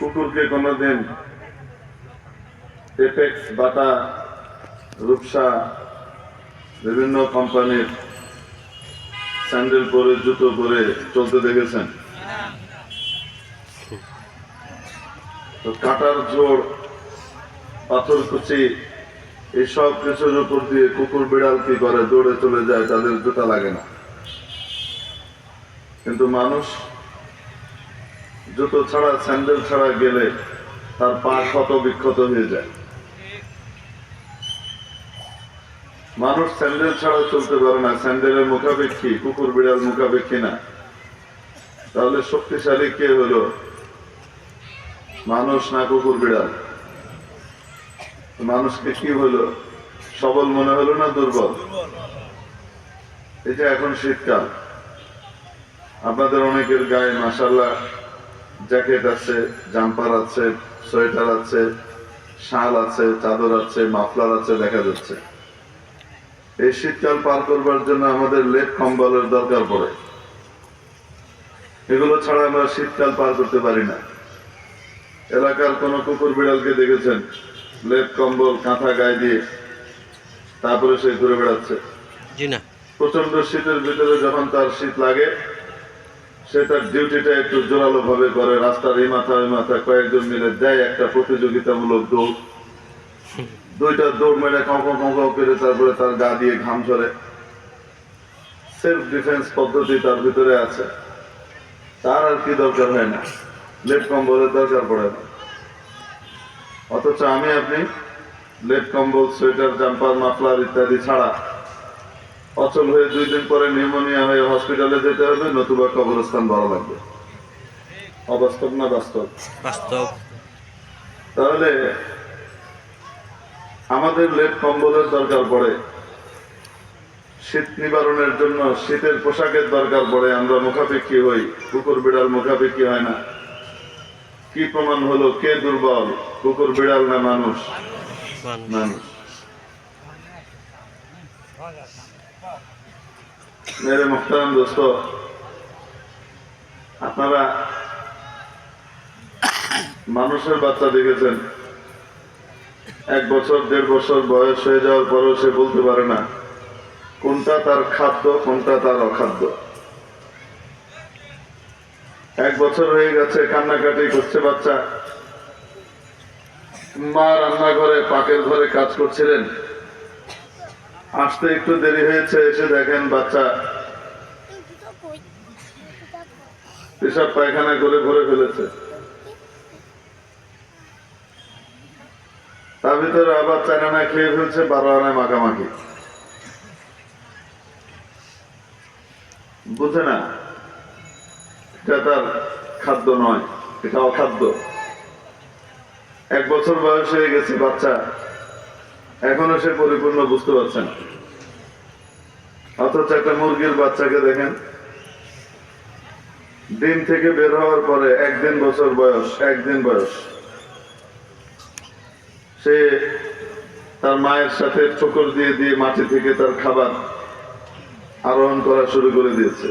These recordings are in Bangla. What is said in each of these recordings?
কুকুরকে কোনোদিন এপেক্স বাটা রূপসা বিভিন্ন কোম্পানির স্যান্ডেল পরে, জুতো পরে চলতে দেখেছেন? তো কাটার জোর পাথর কুচি এইসব কিছুর উপর দিয়ে কুকুর বিড়াল কি করে দৌড়ে চলে যায়, তাদের জুতা লাগে না। কিন্তু মানুষ জুতো ছাড়া, স্যান্ডেল ছাড়া গেলে তার পা ক্ষত বিক্ষত হয়ে যায়। মানুষ স্যান্ডেল ছাড়া চলতে পারে না। স্যান্ডেলের মুখাপেক্ষী, কুকুর বিড়াল মুখাপেক্ষী না। তাহলে শক্তিশালী কে হলো? মানুষ না কুকুর বিড়াল? মানুষকে কি হলো? সবল মনে হলো না দুর্বল? এটা এখন শীতকাল। আপনাদের অনেকের গায়ে মাসাল্লাহ জ্যাকেট আছে জাম্পার আছে সোয়েটার আছে শাল আছে চাদর আছে মাফলার আছে দেখা যাচ্ছে। এই শীতকাল পার করবার জন্য আমাদের লেপ কম্বলের দরকার পড়ে। এগুলো ছাড়া আমরা শীতকাল পার করতে পারি না। এলাকার কোন কুকুর বিড়ালকে দেখেছেন? লেপ কম্বল কাঁথা গায়ে দিয়ে তারপরে সে ঘুরে বেড়াচ্ছে। প্রচণ্ড শীতের ভিতরে যখন তার শীত লাগে সে তার ডিউটিটা একটু জোরালো ভাবে করে, রাস্তার এই মাথা, ওই মাথা, কয়েকজন মিলে দেয় একটা প্রতিযোগিতামূলক দৌড়। দুইটা দৌড় মেরে কাউ কাউ করে তারপরে তার গা দিয়ে ঘাম ঝরে। সেলফ ডিফেন্স পদ্ধতি তার ভিতরে আছে। তার আর কি দরকার হয় না। লেপ কম্বলের দরকার পড়ে না। অথচ আমি আপনি লেপ কম্বল, সোয়েটার, জাম্পার, মাফলার ইত্যাদি ছাড়া অচল হয়ে দুই দিন পরে নিউমোনিয়া হয়ে হসপিটালে যেতে হবে নতুবা কবরস্থান ভালো লাগবে। অবাস্তব না বাস্তব? বাস্তব। তাহলে আমাদের লেপ কম্বলের দরকার পড়ে। শীত নিবারণের জন্য শীতের পোশাকের দরকার পড়ে আমরা মুখাপেক্ষী হই কুকুর বিড়াল মুখাপেক্ষী হয় না। কি প্রমাণ হলো? কে দুর্বল? কুকুর বিড়াল না মানুষ? মানুষ। মানুষ। মেরে মোহতারাম দোস্ত। আপনারা মানুষের বাচ্চা দেখেছেন। এক বছর, দেড় বছর বয়স হয়ে যাওয়ার পরেও সে বলতে পারে না, কোনটা তার খাদ্য, কোনটা তার অখাদ্য। এক বছর হয়ে গেছে, কান্নাকাটি করছে বাচ্চা। মা রান্নাঘরে, পাকের ঘরে কাজ করছিলেন। আসতে একটু দেরি হয়েছে, এসে দেখেন বাচ্চা। পেশাব পায়খানা করে ভরে ফেলেছে। তার ভিতরে আবার চার আনা খেয়ে ফেলছে বারো আনায় মাখামাখি। বুঝে না, এটা তার খাদ্য নয়, এটা অখাদ্য। এক বছর বয়স হয়ে গেছে বাচ্চা। এখনও সে পরিপূর্ণ বুঝতে পারছে না। অথচ একটা মুরগির বাচ্চাকে দেখেন, ডিম থেকে বের হওয়ার পরে একদিন বছর বয়স, একদিন বয়স। সে তার মায়ের সাথে ঠোকর দিয়ে দিয়ে মাটি থেকে তার খাবার আরোহণ করা শুরু করে দিয়েছে।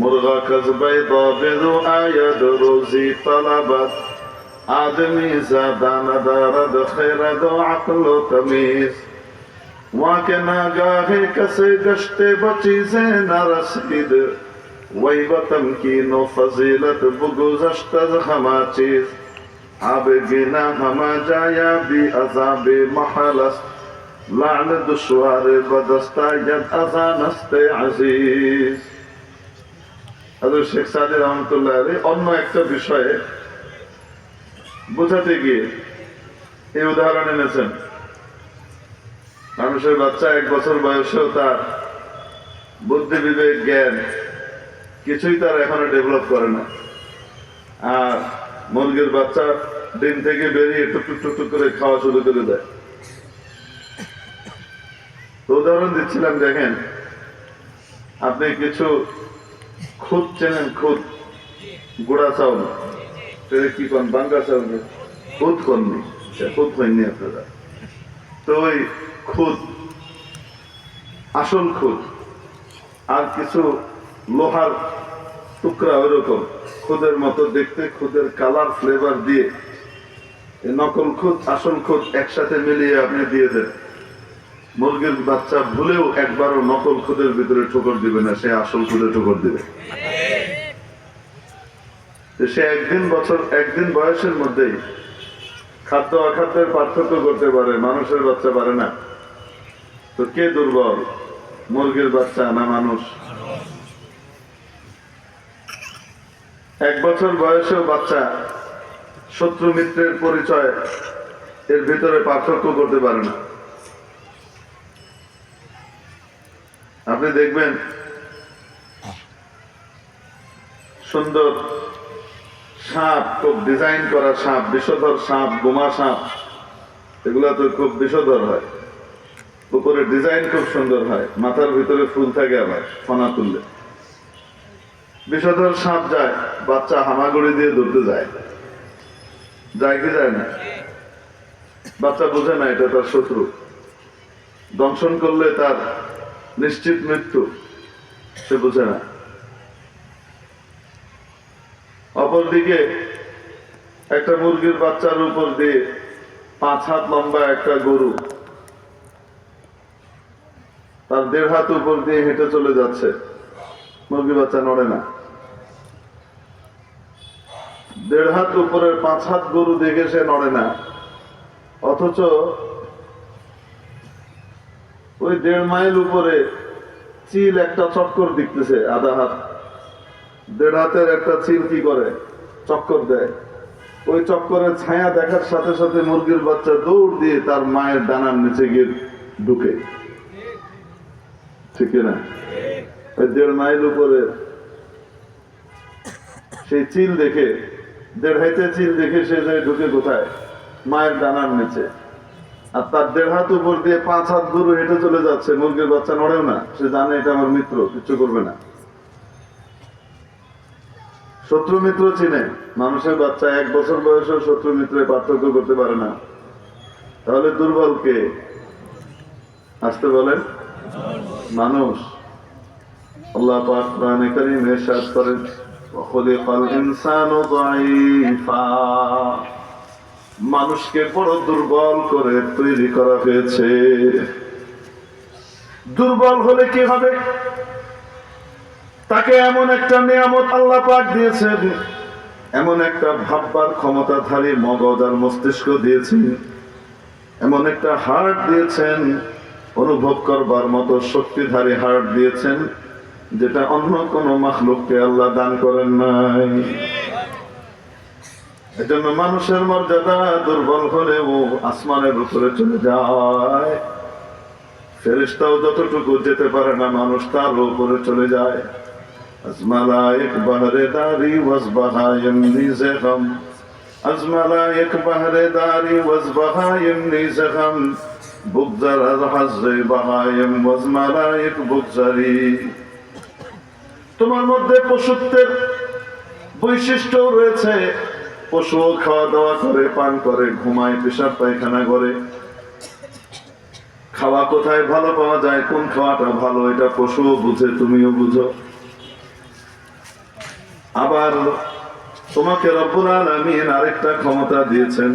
মুরগা কসবাই বেদু আয়াদ রোজি তালাবাত। آدمی زادان دارد خیرد و عقل و تمیز وان که ناگاه کسی گشت بچیز نرسید وی وطن کی نو فضیلت بگذشت از همه چیز آب گنا ہما جایا بی عذاب محل است لعن دشوار بدستا ید ازان است عزیز হাজর শেখ সাদি রহমতুল্লাহ আলী অন্য একটা বিষয়ে বোঝাতে গিয়ে এই উদাহরণ এনেছেন। মানুষের বাচ্চা এক বছর বয়সেও তার বুদ্ধি, বিবেক, জ্ঞান কিছুই তার এখনও ডেভেলপ করে না। আর মুরগির বাচ্চা ডিম থেকে বেরিয়ে টুকটুক টুকটুক করে খাওয়া শুরু করে দেয়। উদাহরণ দিচ্ছিলাম, দেখেন, আপনি কিছু খুদ চেনেন খুদ গুড়া চাউল। কি কন বাঙ্গা চাউল খুদ কননি সে খুদ হয়নি আপনারা? তো ওই আসল আর কিছু লোহার টুকরা ওইরকম, খুদের মতো দেখতে, খুদের কালার ফ্লেভার দিয়ে। নকল খুদ, আসল খুদ একসাথে মিলিয়ে আপনি দিয়ে দেন। মুরগির বাচ্চা ভুলেও একবারও নকল খুদের ভিতরে ঠোকর দিবে না, সে আসল খুদে ঠোকর দিবে। তো সে একদিন বছর, একদিন বয়সের মধ্যেই খাদ্য অখাদ্যের পার্থক্য করতে পারে, মানুষের বাচ্চা পারে না। তো কে দুর্বল? মুরগির বাচ্চা না মানুষ? এক বছর বয়সেও বাচ্চা শত্রু মিত্রের পরিচয় এর ভিতরে পার্থক্য করতে পারে না। আপনি দেখবেন সুন্দর সাপ, খুব ডিজাইন করা সাপ, বিষধর সাপ, বোমা সাপ, এগুলা তো খুব বিষধর হয়। উপরে ডিজাইন খুব সুন্দর হয়, মাথার ভিতরে ফুল থাকে আবার, ফনা তুললে। বিষধর সাপ যায়, বাচ্চা হামাগুড়ি দিয়ে ধরতে যায়। যায় কি যায় না? বাচ্চা বোঝে না এটা তার শত্রু। দংশন করলে তার নিশ্চিত মৃত্যু, সে বোঝে না। অপরদিকে একটা মুরগির বাচ্চার উপর দিয়ে পাঁচ হাত লম্বা একটা গরু। তার দেড় হাত উপর দিয়ে হেঁটে চলে যাচ্ছে। মুরগি বাচ্চা নড়ে না। দেড় হাত উপরের পাঁচ হাত গরু দেখে সে নড়ে না। অথচ ওই দেড় মাইল উপরে চিল একটা চক্কর দিতেছে আধা হাত। দেড় হাতের একটা চিল কি করে, চক্কর দেয়। ওই চক্করের ছায়া দেখার সাথে সাথে মুরগির বাচ্চা দৌড় দিয়ে তার মায়ের ডানার নিচে গিয়ে ঢুকে। ঠিক না? দেড় মাইল উপরে সেই চিল দেখে, দেড় হাইতে চিল দেখে সে যায় ঢুকে কোথায়? মায়ের ডানার নিচে। আর তার দেড় হাত উপর দিয়ে পাঁচ হাত দূরে হেঁটে চলে যাচ্ছে। মুরগির বাচ্চা নড়েও না। সে জানে এটা আমার মিত্র, কিচ্ছু করবে না। শত্রু মিত্র চিনে। মানুষের বাচ্চা এক বছর বয়সেও শত্রু মিত্রের পার্থক্য করতে পারে না। তাহলে দুর্বল কে? আসতে বলেন। মানুষ। আল্লাহ পাক কোরআনে কারীমে ইরশাদ করেন খলিকাল ইনসানু দাঈফা। মানুষকে বড় দুর্বল করে তৈরি করা হয়েছে। দুর্বল হলে কি হবে? তাকে এমন একটা নিয়ামত আল্লাহ পাক দিয়েছেন, এমন একটা ভাববার ক্ষমতাধারী মগজ আর মস্তিষ্ক দিয়েছেন, এমন একটা হার্ট দিয়েছেন, অনুভব করবার মতো শক্তিধারী হার্ট দিয়েছেন, যেটা অন্য কোনো মাখলুককে আল্লাহ দান করেন নাই। এজন্য মানুষের মর্যাদা দুর্বল হলেও আসমানের উপরে চলে যায়। ফেরিস্তাও যতটুকু যেতে পারে না, মানুষ তার উপরে চলে যায়। আজমালাইক বাহরে দারি ওয়াজ বাহায়ম নিজে গম আজমালাইক বাহরে দারি ওয়াজ বাহায়ম নিজে গম বুকজার আজ হাজরে বাহায়ম ওয়াজ মালাইক বুকজারি তোমার মধ্যে পশুত্বের বৈশিষ্ট্য রয়েছে। পশুও খাওয়া দাওয়া করে, পান করে, ঘুমায়, পেশাব পায়খানা করে। খাওয়া কোথায় ভালো পাওয়া যায়, কোন খাওয়াটা ভালো, এটা পশুও বুঝে, তুমিও বুঝো। আবার তোমাকে রব্বুল আলামিন আরেকটা ক্ষমতা দিয়েছেন।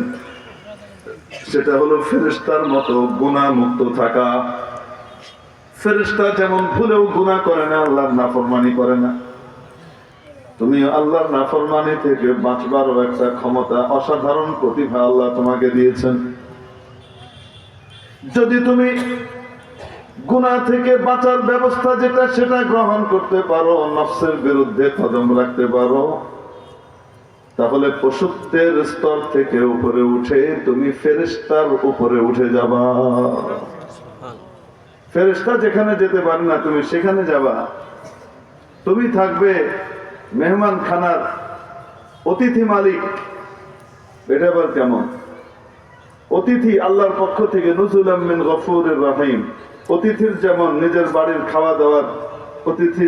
সেটা হলো ফেরিস্তার মতো গুনাহ মুক্ত থাকা। ফেরেশতা যেমন ভুলেও গুনাহ করে না, আল্লাহর নাফরমানি করে না। তুমি আল্লাহর নাফরমানি থেকে বাঁচবারও একটা ক্ষমতা, অসাধারণ প্রতিভা আল্লাহ তোমাকে দিয়েছেন। যদি তুমি গুনাহ থেকে বাঁচার ব্যবস্থা যেটা, সেটা গ্রহণ করতে পারো, নফসের বিরুদ্ধে কদম রাখতে পারো। তাহলে পশুত্বের স্তর থেকে উপরে উঠে তুমি ফেরেশতার উপরে উঠে যাবা। ফেরেশতা যেখানে যেতে পারে না, তুমি সেখানে যাবা। তুমি থাকবে মেহমান খানার অতিথি মালিক। এটা আবার কেমন? অতিথি আল্লাহর পক্ষ থেকে নজরুল আহমিন গফুর রাহিম। অতিথির যেমন নিজের বাড়ির খাওয়া দাওয়ার অতিথি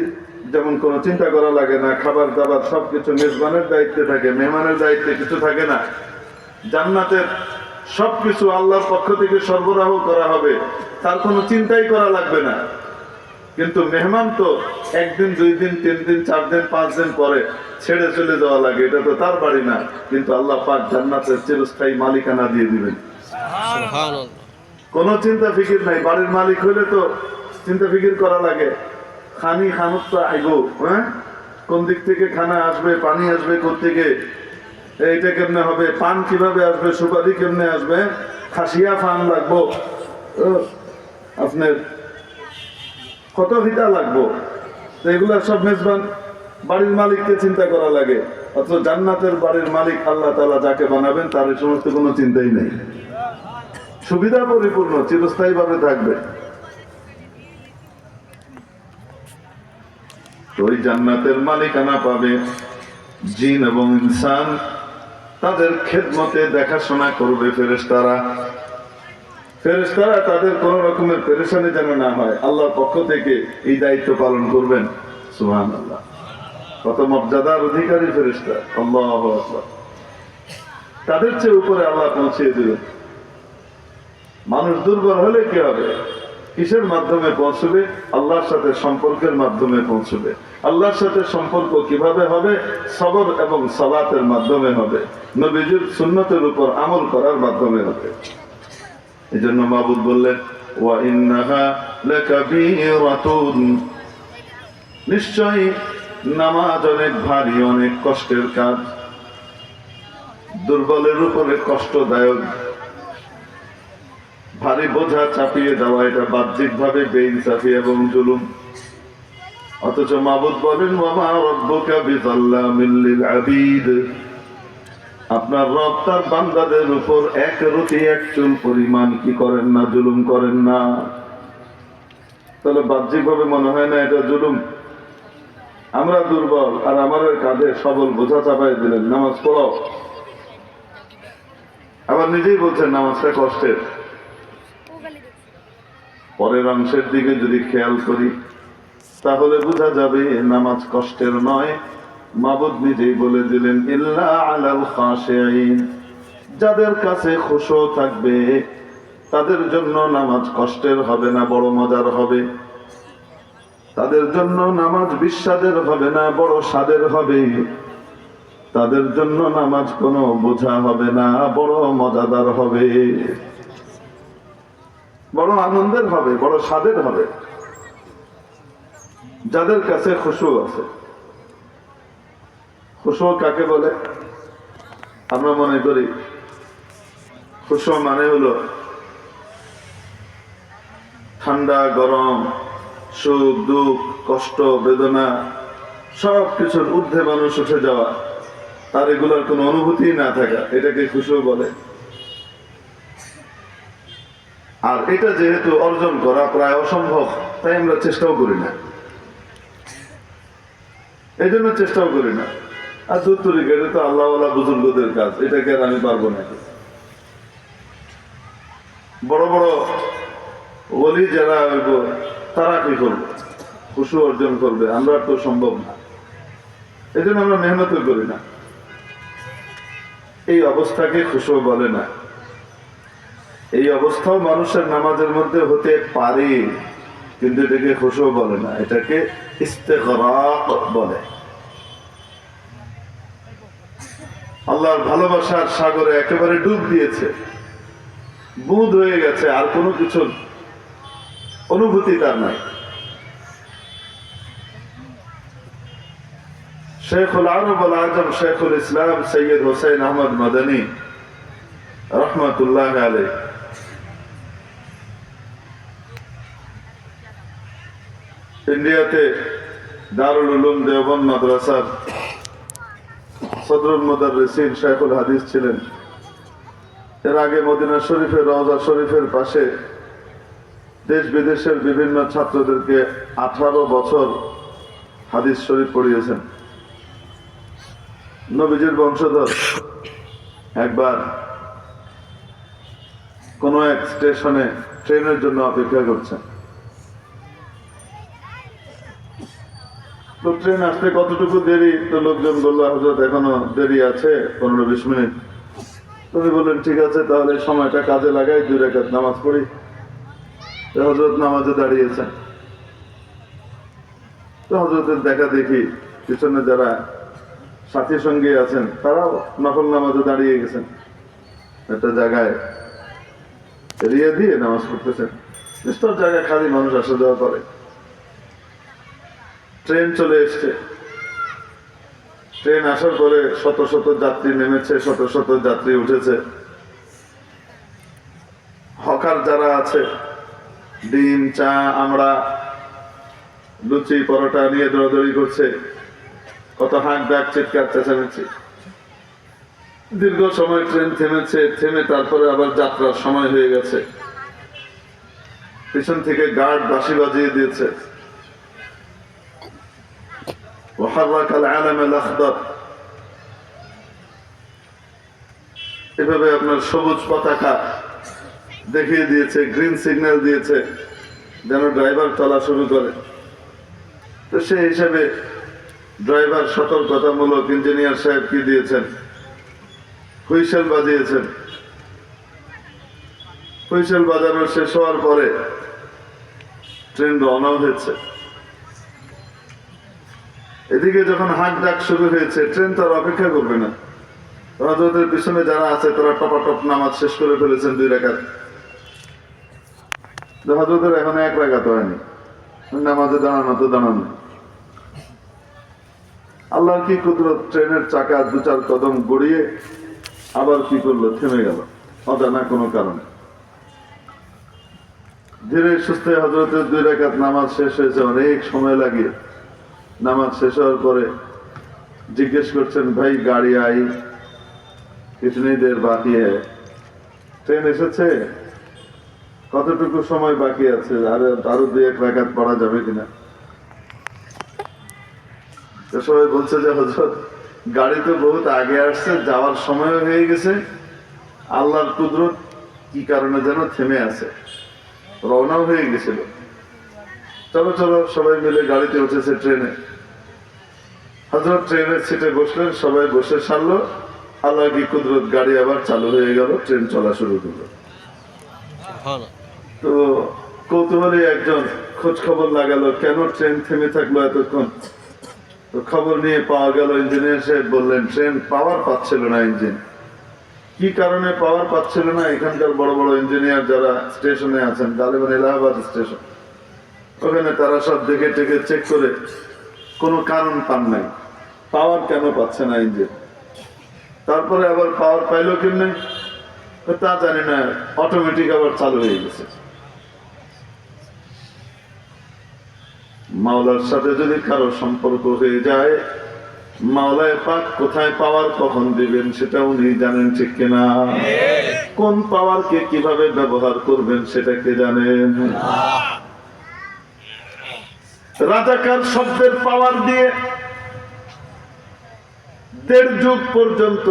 যেমন কোনো চিন্তা করা লাগে না খাবার দাবার সবকিছু মেজবানের দায়িত্বে থাকে, মেহমানের দায়িত্বে কিছু থাকে না। জান্নাতের সবকিছু আল্লাহর পক্ষ থেকে সরবরাহ করা হবে, তার কোনো চিন্তাই করা লাগবে না। কিন্তু মেহমান তো একদিন, দুই দিন, তিন দিন, চার দিন, পাঁচ দিন পরে ছেড়ে চলে যাওয়া লাগে, এটা তো তার বাড়ি না। কিন্তু আল্লাহ পাক জান্নাতের চিরস্থায়ী মালিকানা দিয়ে দিবেন। কোনো চিন্তা ফিকির নাই, বাড়ির মালিক হলে তো চিন্তা ফিকির করা লাগে। খানি খানুক তো আইগো হ্যাঁ? কোন দিক থেকে খানা আসবে, পানি আসবে থেকে এইটা কেমনে হবে? পান কীভাবে আসবে, সুপারি কেমনে আসবে? খাসিয়া ফান লাগবো। আপনার কত ভিটা লাগবো? তো এগুলা সব মেজবান বাড়ির মালিককে চিন্তা করা লাগে। অথচ জান্নাতের বাড়ির মালিক আল্লাহ তালা যাকে বানাবেন, তার সমস্ত কোনো চিন্তাই নেই। সুবিধা পরিপূর্ণ চিরস্থায়ী ভাবে থাকবে ওই জান্নাতের মালিকানা পাবে জিন এবং ইনসান। তাদের খেদমতে দেখাশোনা করবে ফেরেশতারা। ফেরেশতারা তাদের কোন রকমের পেরেশানি যেন না হয়, আল্লাহর পক্ষ থেকে এই দায়িত্ব পালন করবেন। সুহান আল্লাহ কত মর্যাদার অধিকারী ফেরেশতা, আল্লাহ তাদের চেয়ে উপরে আল্লাহ পৌঁছিয়ে দিলেন মানুষ দুর্বল হলে কি হবে? কিসের মাধ্যমে পৌঁছবে? আল্লাহর সাথে সম্পর্কের মাধ্যমে পৌঁছবে। আল্লাহর সাথে সম্পর্ক কীভাবে হবে? সবর এবং সালাতের মাধ্যমে হবে। নবীজির সুন্নতের উপর আমল করার মাধ্যমে হবে। এই জন্য মাহবুদ বললেন, ওয়া নিশ্চয়ই নামাজ অনেক ভারী, অনেক কষ্টের কাজ। দুর্বলের উপরে কষ্টদায়ক ভারী বোঝা চাপিয়ে দেওয়া, এটা বাহ্যিক ভাবে বেইনসাফি এবং জুলুম। অথচ মাবুদ বলেন আবিদ আপনার রব তার বান্দাদের উপর এক রুটি, এক চুল পরিমাণ কি করেন না, জুলুম করেন না? তাহলে বাহ্যিক ভাবে মনে হয় না এটা জুলুম? আমরা দুর্বল আর আমাদের কাঁধে সবল বোঝা চাপাই দিলেন, নামাজ পড়াও আবার নিজেই বলছেন, নামাজটা কষ্টের। পরের অংশের দিকে যদি খেয়াল করি, তাহলে বোঝা যাবে নামাজ কষ্টের নয়। মাবুদ নিজেই বলে দিলেন, ইল্লা আলাল যাদের কাছে খুশো থাকবে, তাদের জন্য নামাজ কষ্টের হবে না, বড় মজার হবে। তাদের জন্য নামাজ বিস্বাদের হবে না, বড় স্বাদের হবে। তাদের জন্য নামাজ কোনো বোঝা হবে না, বড় মজাদার হবে। বড় আনন্দের হবে, বড় স্বাদের হবে। যাদের কাছে খুশু আছে। খুশু কাকে বলে? আমরা মনে করি, খুশু মানে হলো ঠান্ডা, গরম, সুখ, দুঃখ, কষ্ট, বেদনা সব কিছুর ঊর্ধ্বে মানুষ উঠে যাওয়া। তার এগুলোর কোনো অনুভূতি না থাকা, এটাকে খুশু বলে। আর এটা যেহেতু অর্জন করা প্রায় অসম্ভব, তাই আমরা চেষ্টাও করি না। এই জন্য চেষ্টাও করি না। আর দুত্তরি এটা তো আল্লাহওয়ালা বুজুর্গদের কাজ, এটাকে আর আমি পারব না। বড় বড় বলি যারা হইব, তারা কি করবে? খুশু অর্জন করবে, আমরা তো সম্ভব না। এই জন্য আমরা মেহনতও করি না। এই অবস্থাকে খুশু বলে না। এই অবস্থাও মানুষের নামাজের মধ্যে হতে পারে। কিন্তু এটাকে খুশু বলে না, এটাকে বলে। আল্লাহর ভালোবাসার সাগরে একেবারে ডুব দিয়েছে। বুধ হয়ে গেছে, আর কোনো কিছু অনুভূতি তার নাই। শেখুল আরব আল আজম, শেখুল ইসলাম, সৈয়দ হোসেন আহমদ মদনী, রহমতুল্লাহ আলাই ইন্ডিয়াতে দারুল উলুম দেওবন্দ মাদ্রাসার সদরুল মুদাররিসিন শেখুল হাদিস ছিলেন। এর আগে মদিনা শরীফের, রওজা শরীফের পাশে দেশ বিদেশের বিভিন্ন ছাত্রদেরকে আঠারো বছর হাদিস শরীফ পড়িয়েছেন। নবীজির বংশধর একবার কোনো এক স্টেশনে ট্রেনের জন্য অপেক্ষা করছেন। তো ট্রেন আসতে কতটুকু দেরি? তো লোকজন বলল হজরত এখনও দেরি আছে, পনেরো বিশ মিনিট। তুমি বললেন ঠিক আছে, তাহলে সময়টা কাজে লাগাই, দুই রেখাত নামাজ পড়ি। হজরত নামাজে দাঁড়িয়েছেন। তো হজরতের দেখা দেখি, পিছনে যারা সাথী সঙ্গে আছেন, তারাও নকল নামাজে দাঁড়িয়ে গেছেন। একটা জায়গায় এরিয়া দিয়ে নামাজ পড়তেছেন। নিস্তর জায়গায় খালি মানুষ আসা যাওয়া করে। ট্রেন চলে এসছে। ট্রেন আসার পরে শত শত যাত্রী নেমেছে, শত শত যাত্রী উঠেছে। হকার যারা আছে, ডিম, চা আমরা লুচি, পরোটা নিয়ে দৌড়াদৌড়ি করছে। কত হাঁক ডাক, চিৎকার, চেঁচামেচি। দীর্ঘ সময় ট্রেন থেমেছে, থেমে তারপরে আবার যাত্রার সময় হয়ে গেছে। পিছন থেকে গার্ড বাঁশি বাজিয়ে দিয়েছে। وحرك العلم الاخضر এভাবে আপনার সবুজ পতাকা দেখিয়ে দিয়েছে গ্রিন সিগন্যাল দিয়েছে যেন ড্রাইভার চলা শুরু করে তো সেই হিসাবে ড্রাইভার সতর্কতামূলক ইঞ্জিনিয়ার সাহেব কি দিয়েছেন হুইসেল বাজিয়েছেন হুইসেল বাজানো শেষ হওয়ার পরে ট্রেন রওনা হয়েছে এদিকে যখন হাঁক ডাক শুরু হয়েছে, ট্রেন তো আর অপেক্ষা করবে না। হজরতের পিছনে যারা আছে, তারা টপাটপ নামাজ শেষ করে ফেলেছেন দুই হজরতের এখন এক রেখাত হয়নি। নামাজে দাঁড়ানো তো দাঁড়ানো। আল্লাহর কি কুদরত? ট্রেনের চাকা দু চার কদম গড়িয়ে আবার কি করল? থেমে গেল। অজানা কোনো কারণে। ধীরে সুস্থে হজরতের দুই রেখাত নামাজ শেষ হয়েছে, অনেক সময় লাগিয়ে। নামাজ শেষ হওয়ার পরে জিজ্ঞেস করছেন, ভাই, গাড়ি আই কিতনি দের, বাকি ট্রেন এসেছে। কতটুকু সময় বাকি আছে? আরে, আরও দুই, এক রাখাত পড়া যাবে কিনা? সবাই বলছে যে হজরত গাড়ি তো বহুত আগে আসছে, যাওয়ার সময় হয়ে গেছে। আল্লাহর কুদরত কি কারণে যেন থেমে আছে? রওনাও হয়ে গেছিল। চলো চলো, সবাই মিলে গাড়িতে উঠেছে ট্রেনে। হজরত ট্রেনের সিটে বসলেন সবাই বসে সারলো। আল্লাহ কি কুদরত গাড়ি আবার চালু হয়ে গেল ট্রেন চলা শুরু করল। তো কৌতূহলী একজন খোঁজ খবর লাগালো কেন ট্রেন থেমে থাকল এতক্ষণ? তো খবর নিয়ে পাওয়া গেল ইঞ্জিনিয়ার সাহেব বললেন ট্রেন পাওয়ার পাচ্ছিল না ইঞ্জিন কি কারণে পাওয়ার পাচ্ছিল না? এখানকার বড় বড় ইঞ্জিনিয়ার যারা স্টেশনে আছেন গালিবান এলাহাবাদ স্টেশন ওখানে তারা সব দেখে টেকে চেক করে কোনো কারণ পান নাই। পাওয়ার কেন পাচ্ছে না ইঞ্জিন তারপরে আবার পাওয়ার পাইলো কেমনে? তা জানি না অটোমেটিক আবার চালু হয়ে গেছে। মাওলার সাথে যদি কারও সম্পর্ক হয়ে যায় মাওলায় পাক কোথায় পাওয়ার কখন দিবেন সেটা উনি জানেন ঠিক কিনা? কোন পাওয়ারকে কীভাবে ব্যবহার করবেন সেটা কে জানেন? রাজাকার শব্দের পাওয়ার দিয়ে দেড় যুগ পর্যন্ত,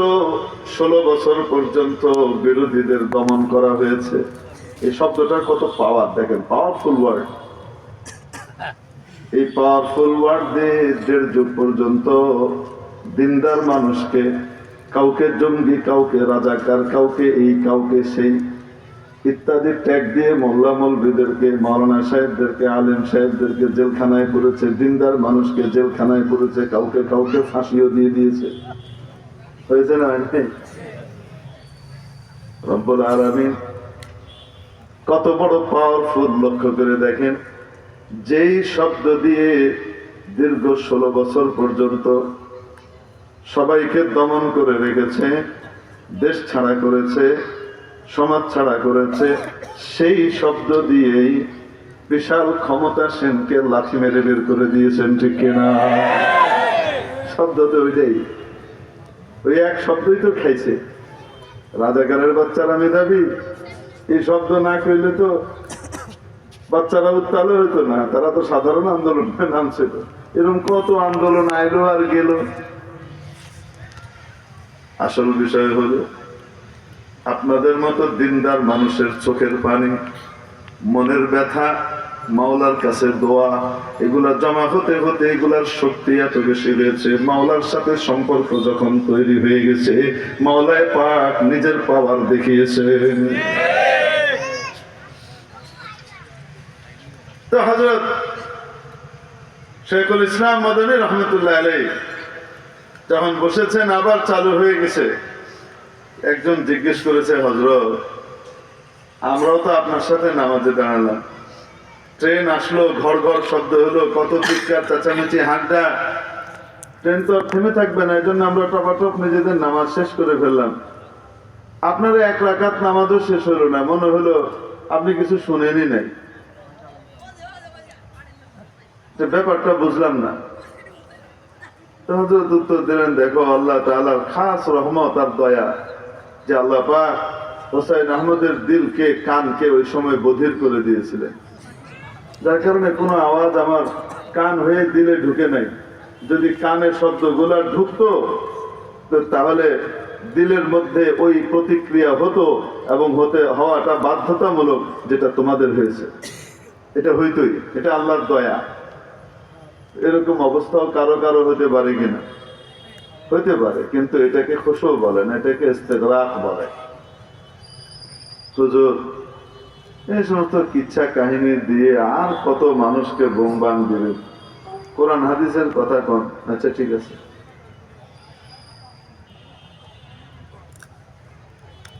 ষোলো বছর পর্যন্ত বিরোধীদের দমন করা হয়েছে। এই শব্দটার কত পাওয়ার দেখেন পাওয়ারফুল ওয়ার্ড এই পাওয়ারফুল ওয়ার্ড দিয়ে দেড় যুগ পর্যন্ত দিনদার মানুষকে, কাউকে জঙ্গি, কাউকে রাজাকার, কাউকে এই, কাউকে সেই ইত্যাদি ট্যাগ দিয়ে মোল্লা মৌলবীদেরকে মাওলানা সাহেবদেরকে, আলেম সাহেবদেরকে জেলখানায় করেছে দিনদার মানুষকে জেলখানায় করেছে কাউকে কাউকে ফাঁসিও দিয়ে দিয়েছে হয়েছে না? রব্বুল আলামিন কত বড় পাওয়ারফুল লক্ষ্য করে দেখেন, যেই শব্দ দিয়ে দীর্ঘ ষোলো বছর পর্যন্ত সবাইকে দমন করে রেখেছে, দেশ ছাড়া করেছে সমাজ ছাড়া করেছে, সেই শব্দ দিয়েই বিশাল ক্ষমতা সেনকে লাঠি মেরে বের করে দিয়েছেন, ঠিক কিনা? শব্দ তো ওইটাই। ওই এক শব্দই তো খাইছে। রাজাকারের বাচ্চারা মেধাবী, এই শব্দ না কইলে তো বাচ্চারা উত্তাল হইতো না, তারা তো সাধারণ আন্দোলনে নামছিল। এরকম কত আন্দোলন আইলো আর গেল? আসল বিষয় হলো আপনাদের মতো দিনদার মানুষের চোখের পানি, মনের ব্যথা, মাওলার কাছে দোয়া, এগুলা জমা হতে হতে এগুলার শক্তি এত বেশি রয়েছে মাওলার সাথে সম্পর্ক যখন তৈরি হয়ে গেছে, মাওলায় পাক নিজের পাওয়ার দেখিয়েছে। তো শেখুল ইসলাম মদনী রহমতুল্লাহ আলাই যখন বসেছেন, আবার চালু হয়ে গেছে। একজন জিজ্ঞেস করেছে হজরত আমরাও তো আপনার সাথে নামাজে দাঁড়ালাম। ট্রেন আসলো ঘর ঘর শব্দ হলো, কত চিৎকার, চেঁচামেচি হাঁটা ট্রেন তো থেমে থাকবে না এই জন্য আমরা টপাটপ নিজেদের নামাজ শেষ করে ফেললাম। আপনার এক রাকাত নামাজও শেষ হলো না, মনে হলো আপনি কিছু শুনেনই নাই। ব্যাপারটা বুঝলাম না। তো হযরত উত্তর দিলেন, দেখো, আল্লাহ তাআলার খাস রহমত আর দয়া। যে আল্লাহ পাক হোসাইন আহমদের দিলকে, কানকে ওই সময় বধির করে দিয়েছিলেন। যার কারণে কোনো আওয়াজ আমার কান হয়ে দিলে ঢুকে নাই। যদি কানে শব্দগুলা ঢুকতো, তো তাহলে দিলের মধ্যে ওই প্রতিক্রিয়া হতো এবং হতে, হওয়াটা বাধ্যতামূলক যেটা তোমাদের হয়েছে। এটা হইতই, এটা আল্লাহর দয়া। এরকম অবস্থাও কারও কারও হতে পারে কিনা। হইতে পারে, কিন্তু এটাকে খুশু বলে না, এটাকে ইস্তেগরাক বলে। হুজুর, এই সমস্ত কিচ্ছা কাহিনী দিয়ে আর কত মানুষকে বোমবান দিবে? কোরআন, হাদিসের কথা কন? আচ্ছা ঠিক আছে।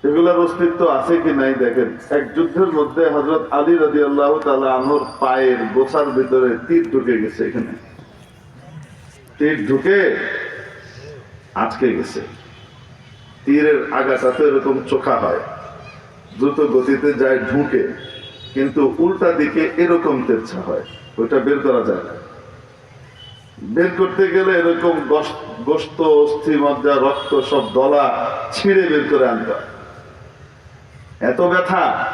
এগুলার অস্তিত্ব আছে কি নাই দেখেন? এক যুদ্ধের মধ্যে হজরত আলী রাজি আল্লাহ আনোর পায়ের গোসার ভিতরে তীর ঢুকে গেছে এখানে। তীর ঢুকে আটকে গেছে। তীরের আগাটা তো এরকম চোখা হয়। দ্রুত গতিতে যায় ঢুকে, কিন্তু উল্টা দিকে এরকম তেরছা হয়। ওইটা বের করা যায় না। বের করতে গেলে এরকম গস- গোস্ত, অস্থি, মজ্জা, রক্ত সব দলা ছিঁড়ে বের করে আনতে। এত ব্যথা,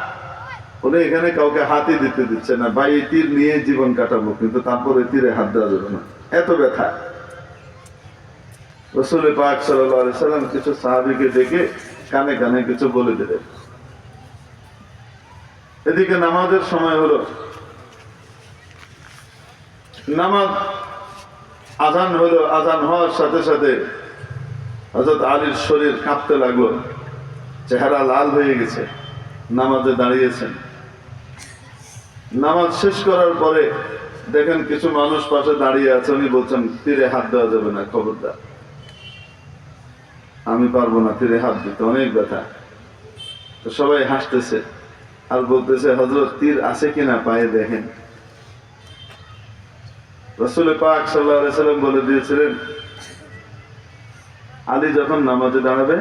উনি এখানে কাউকে হাতই দিতে দিচ্ছে না। ভাই, এই তীর নিয়ে জীবন কাটাবো, কিন্তু তারপরে তীরে হাত দেওয়া যাবে না। এত ব্যথা। রসুল পাক সাল্লাম কিছু সাহাবিকে ডেকে কানে কানে কিছু বলে দিলেন। এদিকে নামাজের সময় হলো, নামাজ আজান হলো, আজান হওয়ার সাথে সাথে হজরত আলীর শরীর কাঁপতে লাগল, চেহারা লাল হয়ে গেছে, নামাজে দাঁড়িয়েছেন। নামাজ শেষ করার পরে দেখেন কিছু মানুষ পাশে দাঁড়িয়ে আছে, উনি বলছেন, তীরে হাত দেওয়া যাবে না, খবরদার। আমি পারব না তীরে হাত দিতে অনেক ব্যথা। তো সবাই হাসতেছে। আর বলতেছে হজরত তীর আছে কিনা পায়ে দেখেন। রসুল পাক সাল্লাহ সাল্লাম বলে দিয়েছিলেন আলী যখন নামাজে দাঁড়াবে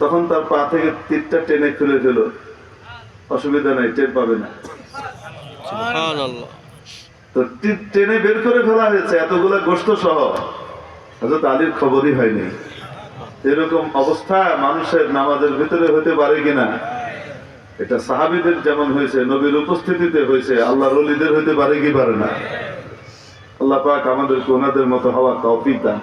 তখন তার পা থেকে তীরটা টেনে খুলে ফেলো। অসুবিধা নাই টের পাবে না। তো তীর টেনে বের করে ফেলা হয়েছে এতগুলা গোস্ত সহ। হজরত আলীর খবরই হয়নি। এরকম অবস্থা মানুষের নামাজের ভিতরে হতে পারে কিনা? এটা সাহাবিদের যেমন হয়েছে, নবীর উপস্থিতিতে হয়েছে আল্লাহ রলিদের হতে পারে কি পারে না? আল্লাহ পাক আমাদেরকে ওনাদের মতো হওয়া তৌফিক দান।